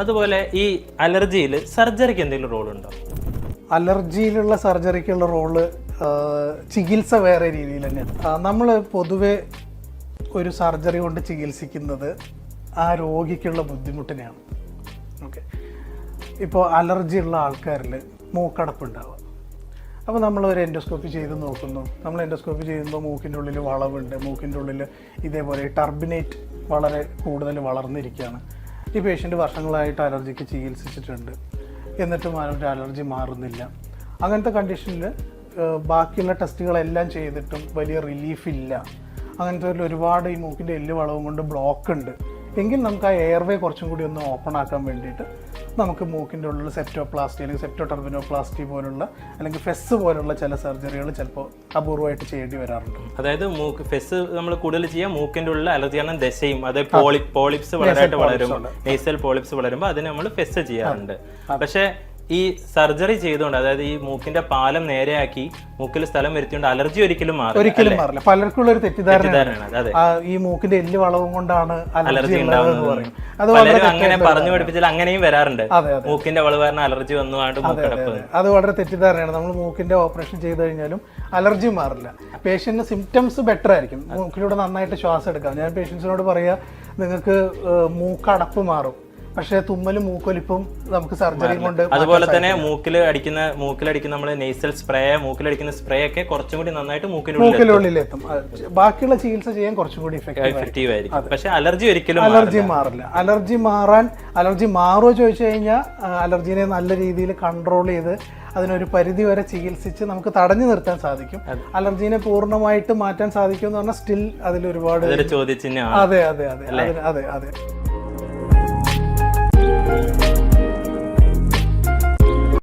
അതുപോലെ ഈ അലർജിയിൽ സർജറിക്ക് എന്തെങ്കിലും റോൾ ഉണ്ടോ അലർജിയിലുള്ള സർജറിക്കുള്ള റോൾ ചികിത്സ വേറെ രീതിയിൽ തന്നെയാണ് നമ്മൾ പൊതുവെ ഒരു സർജറി കൊണ്ട് ചികിത്സിക്കുന്നത് ആ രോഗിക്കുള്ള ബുദ്ധിമുട്ടിനെയാണ്. ഓക്കെ. ഇപ്പോൾ അലർജി ഉള്ള ആൾക്കാരിൽ മൂക്കടപ്പ് ഉണ്ടാവുക അപ്പോൾ നമ്മൾ ഒരു എൻഡോസ്കോപ്പി ചെയ്ത് നോക്കുന്നു. നമ്മൾ എൻഡോസ്കോപ്പി ചെയ്യുമ്പോൾ മൂക്കിന്റെ ഉള്ളിൽ വളവുണ്ട്. മൂക്കിന്റെ ഉള്ളിൽ ഇതേപോലെ ടർബിനേറ്റ് വളരെ കൂടുതൽ വളർന്നിരിക്കുകയാണ്. ഈ പേഷ്യന്റ് വർഷങ്ങളായിട്ട് അലർജിക്ക് ചികിത്സിച്ചിട്ടുണ്ട്. എന്നിട്ടും അവരുടെ അലർജി മാറുന്നില്ല. അങ്ങനത്തെ കണ്ടീഷനിൽ ബാക്കിയുള്ള ടെസ്റ്റുകളെല്ലാം ചെയ്തിട്ടും വലിയ റിലീഫില്ല അങ്ങനത്തെ ഒരു ഒരുപാട് ഈ മൂക്കിന്റെ എല്ല് വളവും കൊണ്ട് ബ്ലോക്ക് ഉണ്ട്. എങ്കിൽ നമുക്ക് ആ എയർവേ കുറച്ചും കൂടി ഒന്ന് ഓപ്പൺ ആക്കാൻ വേണ്ടിയിട്ട് നമുക്ക് മൂക്കിന്റെ ഉള്ളിൽ സെപ്റ്റോപ്ലാസ്റ്റി അല്ലെങ്കിൽ സെപ്റ്റോ ടർബിനോപ്ലാസ്റ്റി പോലുള്ള അല്ലെങ്കിൽ ഫെസ് പോലുള്ള ചില സർജറികൾ ചിലപ്പോൾ അപൂർവമായിട്ട് ചെയ്യേണ്ടി വരാറുണ്ട്. അതായത് മൂക്ക് ഫെസ് നമ്മൾ കൂടുതൽ ചെയ്യാം മൂക്കിന്റെ ഉള്ളിൽ അലർജിയാണ് ദശയും അതായത് പോളി പോളിപ്സ് വളരായിട്ട് വളരും. നേസൽ പോളിപ്സ് വളരുമ്പോൾ അതിന് നമ്മൾ ഫെസ് ചെയ്യാറുണ്ട്. പക്ഷേ ഈ സർജറി ചെയ്തുകൊണ്ട് അതായത് ഈ മൂക്കിന്റെ പാലം നേരെയാക്കി മൂക്കിൽ സ്ഥലം വരുത്തിയോണ്ട് അലർജി ഒരിക്കലും മാറില്ല ഒരിക്കലും മാറില്ല. പലർക്കുള്ള ഒരു തെറ്റിദ്ധാരണയാണ്. ഈ മൂക്കിന്റെ എല്ല് വളവും കൊണ്ടാണ് അലർജി പലരും അങ്ങനെ പറഞ്ഞു പഠിപ്പിച്ചാൽ അങ്ങനെയും വരാറുണ്ട്. മൂക്കിന്റെ വളവ് കാരണം അലർജി വന്നു. അത് വളരെ തെറ്റിദ്ധാരണയാണ്. നമ്മൾ മൂക്കിന്റെ ഓപ്പറേഷൻ ചെയ്തു കഴിഞ്ഞാലും അലർജി മാറില്ല. പേഷ്യന്റിന് സിംറ്റംസ് ബെറ്റർ ആയിരിക്കും. മൂക്കിലൂടെ നന്നായിട്ട് ശ്വാസം എടുക്കാം. ഞാൻ പേഷ്യൻസിനോട് പറയാ നിങ്ങൾക്ക് മൂക്കടപ്പ് മാറും. പക്ഷേ തുമ്മലും മൂക്കൊലിപ്പും നമുക്ക് സർജറി കൊണ്ട് അതുപോലെ തന്നെ മൂക്കിൽ അടിക്കുന്ന മൂക്കിലടിക്കുന്ന നമ്മൾ നെയ്സൽ സ്പ്രേ മൂക്കിലടിക്കുന്ന സ്പ്രേ ഒക്കെ കുറച്ചും കൂടി നന്നായിട്ട് മൂക്കിനുള്ളിൽ എത്തും. ബാക്കിയുള്ള ചികിത്സ ചെയ്യാൻ കുറച്ചും കൂടി എഫക്റ്റീവ് ആയിരിക്കും. പക്ഷേ അലർജി ഒരിക്കലും അലർജി മാറില്ല. അലർജി മാറാൻ അലർജി മാറുമോ ചോദിച്ചു കഴിഞ്ഞാൽ അലർജിനെ നല്ല രീതിയിൽ കൺട്രോൾ ചെയ്ത് അതിനൊരു പരിധി വരെ ചികിത്സിച്ച് നമുക്ക് തടഞ്ഞു നിർത്താൻ സാധിക്കും. അലർജീനെ പൂർണമായിട്ട് മാറ്റാൻ സാധിക്കും എന്ന് പറഞ്ഞാൽ സ്റ്റിൽ അതിൽ ഒരുപാട് അതെ അതെ അതെ അതെ അതെ.